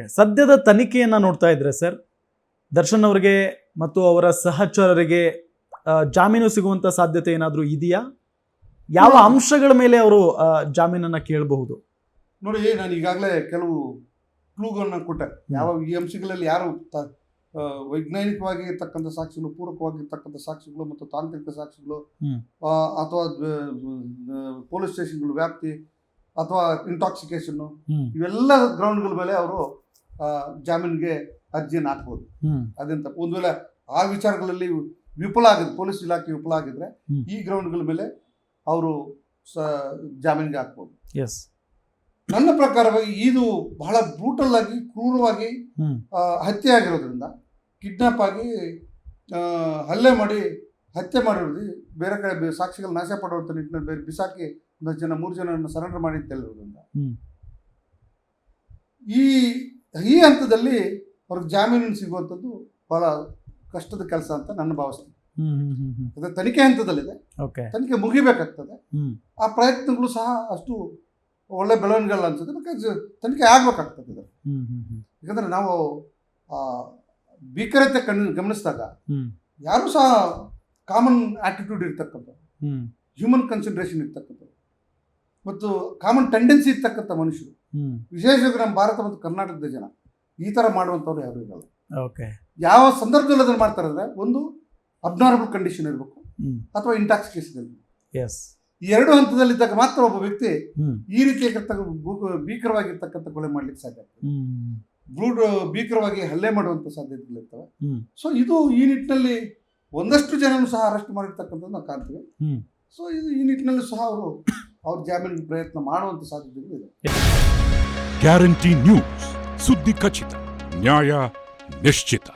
Okay. ಸದ್ಯದ ತನಿಖೆಯನ್ನ ನೋಡ್ತಾ ಇದ್ರೆ ಸರ್? ದರ್ಶನ್ ಅವರಿಗೆ ಮತ್ತು ಅವರ ಸಹಚರರಿಗೆ ಜಾಮೀನು ಸಿಗುವಂತ ಸಾಧ್ಯತೆ ಏನಾದರೂ ಇದೆಯಾ? ಯಾವ ಅಂಶಗಳ ಮೇಲೆ ಅವರು ಜಾಮೀನನ್ನ ಕೇಳಬಹುದು? ನೋಡಿ ನಾನು ಈಗಾಗಲೇ ಕೆಲವು ಕ್ಲೂಗಳನ್ನ ಕೊಟ್ಟೆ. ಯಾವ ಈ ಅಂಶಗಳಲ್ಲಿ ಯಾರು ವೈಜ್ಞಾನಿಕವಾಗಿ ಇರ್ತಕ್ಕಂಥ ಸಾಕ್ಷಿಗಳು ಪೂರಕವಾಗಿರ್ತಕ್ಕಂಥ ಸಾಕ್ಷಿಗಳು ಮತ್ತು ತಾಂತ್ರಿಕ ಸಾಕ್ಷಿಗಳು ಅಥವಾ ಪೊಲೀಸ್ ಸ್ಟೇಷನ್ಗಳು ವ್ಯಾಪ್ತಿ ಅಥವಾ ಇಂಟಾಕ್ಸಿಕೇಶನ್ ಇವೆಲ್ಲ ಗ್ರೌಂಡ್ಗಳ ಮೇಲೆ ಅವರು ಜಾಮೀನಿಗೆ ಅರ್ಜಿಯನ್ನು ಹಾಕ್ಬೋದು. ಹ್ಮ್. ಅದಂತ. ಒಂದು ವೇಳೆ ಆ ವಿಚಾರಗಳಲ್ಲಿ ವಿಫಲ ಆಗಿದೆ ಪೊಲೀಸ್ ಇಲಾಖೆ ವಿಫಲ ಆಗಿದ್ರೆ ಈ ಗ್ರೌಂಡ್ಗಳ ಮೇಲೆ ಅವರು ಸ ಜಾಮೀನಿಗೆ ಹಾಕ್ಬೋದು. ಎಸ್ ನನ್ನ ಪ್ರಕಾರವಾಗಿ ಇದು ಬಹಳ ಬ್ರೂಟಲ್ ಆಗಿ ಕ್ರೂರವಾಗಿ ಹತ್ಯೆ ಆಗಿರೋದ್ರಿಂದ ಕಿಡ್ನಾಪ್ ಆಗಿ ಹಲ್ಲೆ ಮಾಡಿ ಹತ್ಯೆ ಮಾಡಿರೋದು ಬೇರೆ ಕಡೆ ಸಾಕ್ಷಿಗಳು ನಾಶ ಪಡುವಂಥ ನಿಟ್ಟಿನಲ್ಲಿ ಬೇರೆ ಬಿಸಾಕಿ ಒಂದಷ್ಟು ಜನ ಮೂರು ಜನರನ್ನು ಸರೆಂಡರ್ ಮಾಡಿ ಅಂತ ಹೇಳಿರೋದ್ರಿಂದ ಈ ಈ ಹಂತದಲ್ಲಿ ಅವ್ರಿಗೆ ಜಾಮೀನು ಸಿಗುವಂಥದ್ದು ಬಹಳ ಕಷ್ಟದ ಕೆಲಸ ಅಂತ ನನ್ನ ಭಾವಿಸ್ತೀನಿ. ಅದು ತನಿಖೆ ಹಂತದಲ್ಲಿದೆ. ತನಿಖೆ ಮುಗಿಬೇಕಾಗ್ತದೆ. ಆ ಪ್ರಯತ್ನಗಳು ಸಹ ಅಷ್ಟು ಒಳ್ಳೆ ಬೆಳವಣಿಗೆಲ್ಲ ಅನ್ಸುತ್ತೆ. ತನಿಖೆ ಆಗ್ಬೇಕಾಗ್ತದೆ ಇದು. ಯಾಕಂದ್ರೆ ನಾವು ಆ, ಭೀಕರತೆ ಕಣ್ಣು ಗಮನಿಸಿದಾಗ ಯಾರು ಸಹ ಕಾಮನ್ ಆಟಿಟ್ಯೂಡ್ ಇರ್ತಕ್ಕಂಥ ಹ್ಯೂಮನ್ ಕನ್ಸಂಟ್ರೇಷನ್ ಇರ್ತಕ್ಕಂಥ ಮತ್ತು ಕಾಮನ್ ಟೆಂಡೆನ್ಸಿ ಇರ್ತಕ್ಕಂಥ ಮನುಷ್ಯರು. ವಿಶೇಷವಾಗಿ ನಮ್ಮ ಭಾರತ ಮತ್ತು ಕರ್ನಾಟಕದ ಜನ. ಈ ಥರ ಮಾಡುವಂಥವ್ರು ಯಾರು ಇರಲ್ಲ. ಓಕೆ. ಯಾವ ಸಂದರ್ಭದಲ್ಲಿ ಅದನ್ನು ಮಾಡ್ತಾರೆ ಅಂದರೆ ಒಂದು ಅಬ್ನಾರ್ಮಲ್ ಕಂಡೀಷನ್ ಇರಬೇಕು. ಅಥವಾ ಇಂಟಾಕ್ಸಿಕೇಷನ್ ಇರಬೇಕು. ಎಸ್ ಈ ಎರಡು ಹಂತದಲ್ಲಿದ್ದಾಗ ಮಾತ್ರ ಒಬ್ಬ ವ್ಯಕ್ತಿ ಈ ರೀತಿ ಭೀಕರವಾಗಿರ್ತಕ್ಕಂಥ ಕೊಲೆ ಮಾಡ್ಲಿಕ್ಕೆ ಸಾಧ್ಯ ಬ್ರೂಡ್ ಭೀಕರವಾಗಿ ಹಲ್ಲೆ ಮಾಡುವಂಥ ಸಾಧ್ಯತೆಗಳಿರ್ತವೆ ಸೊ ಇದು ಈ ನಿಟ್ಟಿನಲ್ಲಿ ಒಂದಷ್ಟು ಜನನು ಸಹ ಅರೆಸ್ಟ್ ಮಾಡಿರ್ತಕ್ಕಂಥದ್ದು ನಾವು ಕಾಣ್ತೀವಿ. ಸೊ ಇದು ಈ ನಿಟ್ಟಿನಲ್ಲಿ ಸಹ ಅವರು ಅವ್ರ ಜಾಮೀನಿಗೆ ಪ್ರಯತ್ನ ಮಾಡುವಂಥ ಸಾಧ್ಯತೆಗಳು ಇದೆ. ಗ್ಯಾರಂಟಿ ನ್ಯೂಸ್ ಸುದ್ದಿ ಖಚಿತ ನ್ಯಾಯ ನಿಶ್ಚಿತ